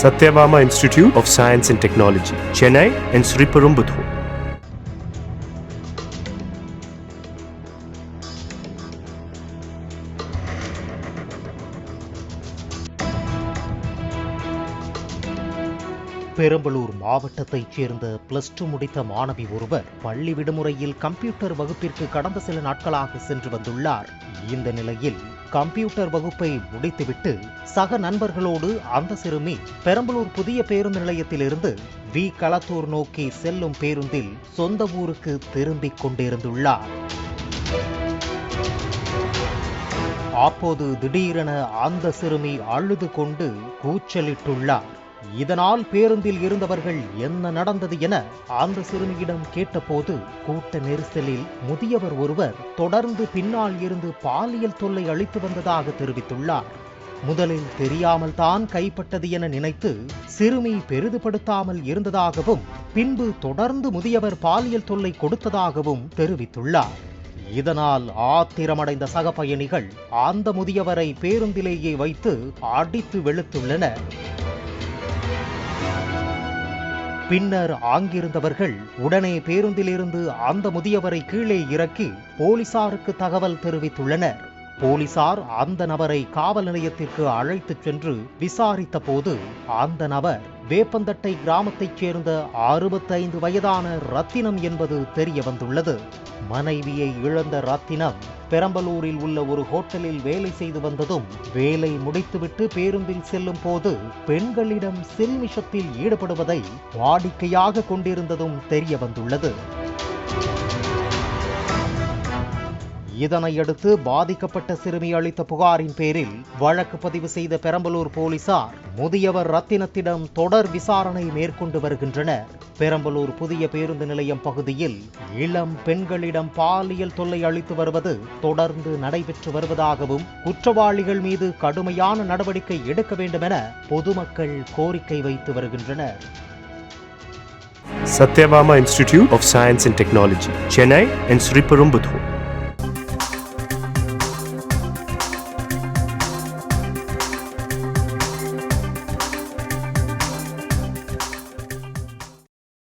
Sathyabama institute of science and technology Chennai and Sriperumbudur. Perambalur மாவட்டத்தைச் சேர்ந்த plus two முடித்த மாணவி ஒருவர் பள்ளி விடுமுறையில் கம்ப்யூட்டர் வகுப்பிற்கு கடந்த சில நாட்களாக சென்று வந்துள்ளார் இந்த நிலையில் கம்ப்யூட்டர் வகுப்பை முடித்துவிட்டு சக நண்பர்களோடு அந்த சிறுமி பெரம்பலூர் புதிய பேருந்து நிலையத்திலிருந்து வி. களத்தூர் நோக்கி செல்லும் பேருந்தில் சொந்த ஊருக்கு திரும்பிக் கொண்டிருந்துள்ளார். அப்போது திடீரென அந்த சிறுமி அழுது கொண்டு கூச்சலிட்டுள்ளார். இதனால் பேருந்தில் இருந்தவர்கள் என்ன நடந்தது என அந்த சிறுமியிடம் கேட்டபோது கூட்ட நெரிசலில் முதியவர் ஒருவர் தொடர்ந்து பின்னால் இருந்து பாலியல் தொல்லை அளித்து வந்ததாக தெரிவித்துள்ளார். முதலில் தெரியாமல் தான் கைப்பட்டது என நினைத்து சிறுமி பெரிதுபடுத்தாமல் இருந்ததாகவும் பின்பு தொடர்ந்து முதியவர் பாலியல் தொல்லை கொடுத்ததாகவும் தெரிவித்துள்ளார். இதனால் ஆத்திரமடைந்த சக பயணிகள் அந்த முதியவரை பேருந்திலேயே வைத்து அடித்து வெளுத்துள்ளனர். பின்னர் ஆங்கிருந்தவர்கள் உடனே பேருந்திலிருந்து அந்த முதியவரை கீழே இறக்கி போலீசாருக்கு தகவல் தெரிவித்துள்ளனர். போலீசார் அந்த நபரை காவல் நிலையத்திற்கு அழைத்துச் சென்று விசாரித்த போது அந்த நபர் வேப்பந்தட்டை கிராமத்தைச் சேர்ந்த அறுபத்தைந்து வயதான ரத்தினம் என்பது தெரிய வந்துள்ளது மனைவியை இழந்த ரத்தினம் பெரம்பலூரில் உள்ள ஒரு ஹோட்டலில் வேலை செய்து வந்ததும் வேலை முடித்துவிட்டு பேருந்தில் செல்லும் போது பெண்களிடம் சில்மிஷத்தில் ஈடுபடுவதை வாடிக்கையாக கொண்டிருந்ததும் தெரிய வந்துள்ளது. இதனையடுத்து பாதிக்கப்பட்ட சிறுமி அளித்த புகாரின் பேரில் வழக்கு பதிவு செய்த பெரம்பலூர் போலீசார் முதியவர் ரத்தினத்திடம் தொடர் விசாரணை மேற்கொண்டு வருகின்றனர் பெரம்பலூர் புதிய பேருந்து நிலையம் பகுதியில் இளம் பெண்களிடம் பாலியல் தொல்லை அளித்து வருவது தொடர்ந்து நடைபெற்று வருவதாகவும் குற்றவாளிகள் மீது கடுமையான நடவடிக்கை எடுக்க வேண்டுமென பொதுமக்கள் கோரிக்கை வைத்து வருகின்றனர் Satyabama Institute of Science and Technology, Chennai and Sriperumbudur.